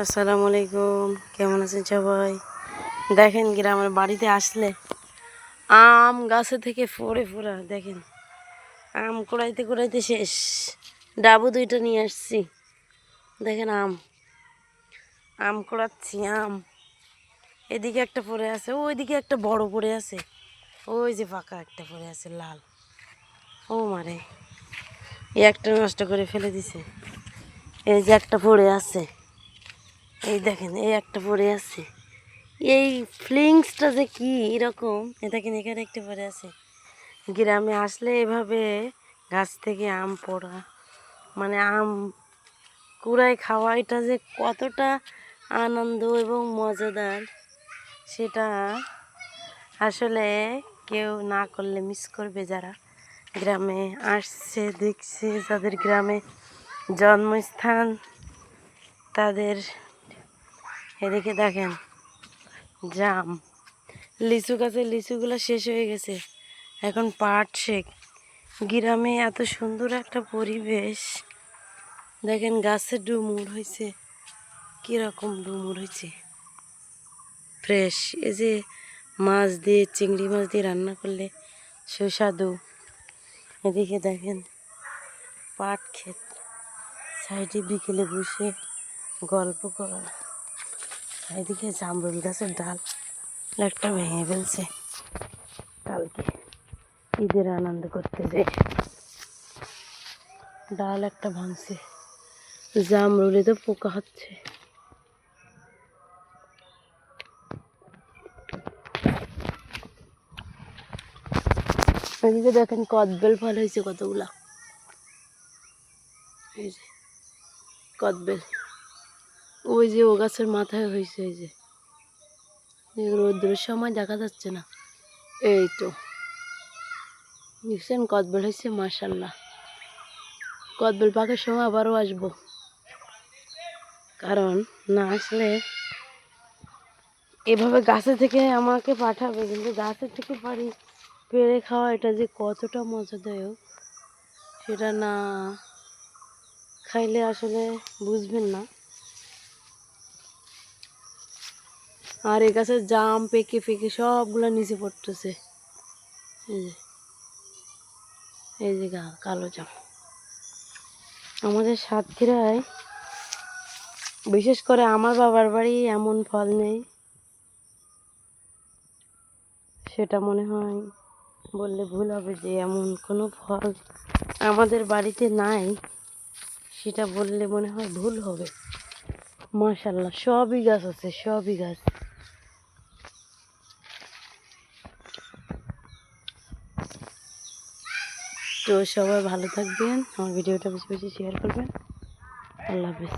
আসসালামু আলাইকুম। কেমন আছেন সবাই? দেখেন গ্রামের বাড়িতে আসলে আম গাছে থেকে ফোড়ে ফোড়া দেখেন। আম কুড়াইতে কুড়াইতে শেষ। ডাবু দুইটা নিয়ে আসছি। দেখেন আম। আম কুড়াচ্ছি, আম। এদিকে একটা পড়ে আছে, ওইদিকে একটা বড় পড়ে আছে। ওই যে ফাঁকা একটা পড়ে আছে, লাল। ও মারে। এই একটা নষ্ট করে ফেলে দিছে। এই যে একটা পড়ে আছে। এই দেখেন, এই একটা পড়ে আছে। এই ফ্লিংসটা যে কি এরকম, এ দেখেন, এখানে একটা পড়ে আছে। গ্রামে আসলে এভাবে গাছ থেকে আম পড়া মানে আম কুড়াই খাওয়া, এটা যে কতটা আনন্দ এবং মজাদার, সেটা আসলে কেউ না করলে মিস করবে যারা গ্রামে আসছে, দেখছে, যাদের গ্রামে জন্মস্থান, তাদের এদিকে দেখেন, জাম। লিচু গাছের লিচুগুলো শেষ হয়ে গেছে। এখন পাট শেখ। গ্রামে এত সুন্দর একটা পরিবেশ। দেখেন গাছে ডুমুর হয়েছে। কীরকম ডুমুর হয়েছে। ফ্রেশ। এই যে মাছ দিয়ে, চিংড়ি মাছ দিয়ে রান্না করলে সুস্বাদু। এদিকে দেখেন পাট ক্ষেত। সাইডে বিকেলে বসে গল্প করা। এদিকে জামরুল গাছের ডাল একটা ভেঙে ফেলছে। কালকে ঈদের আনন্দ করতে যে ডাল একটা ভাঙছে। জামরুলে তো পোকা হচ্ছে। এদিকে দেখেন কদবেল ফল হয়েছে কতগুলা। কদবেল। ওই যে ও গাছের মাথায় হয়েছে এই যে। রোদ্রের সময় দেখা যাচ্ছে না। এই তো। দেখছেন কদবেল হয়েছে মার্শাল্লাহ কদবেল পাকের সময় আবারও আসব। কারণ না আসলে এভাবে গাছে থেকে আমাকে পাঠাবে, কিন্তু গাছের থেকে পারি পেরে খাওয়া এটা যে কতটা মজাদায়ক, সেটা না খাইলে আসলে বুঝবেন না। আর এ গাছের জাম, পেকে পেকে সবগুলো নিচে পড়তেছে। এই যে এই যে কালো জাম। আমাদের সাতক্ষীরায় বিশেষ করে আমার বাবার বাড়ি এমন ফল নেই। সেটা মনে হয় বললে ভুল হবে যে এমন কোনো ফল আমাদের বাড়িতে নাই। সেটা বললে মনে হয় ভুল হবে। মাশাল্লাহ, সবই গাছ আছে, সবই গাছ। তো সবাই ভালো থাকবেন আমার ভিডিওটা বেশি বেশি শেয়ার করবেন। আল্লাহ হাফিজ।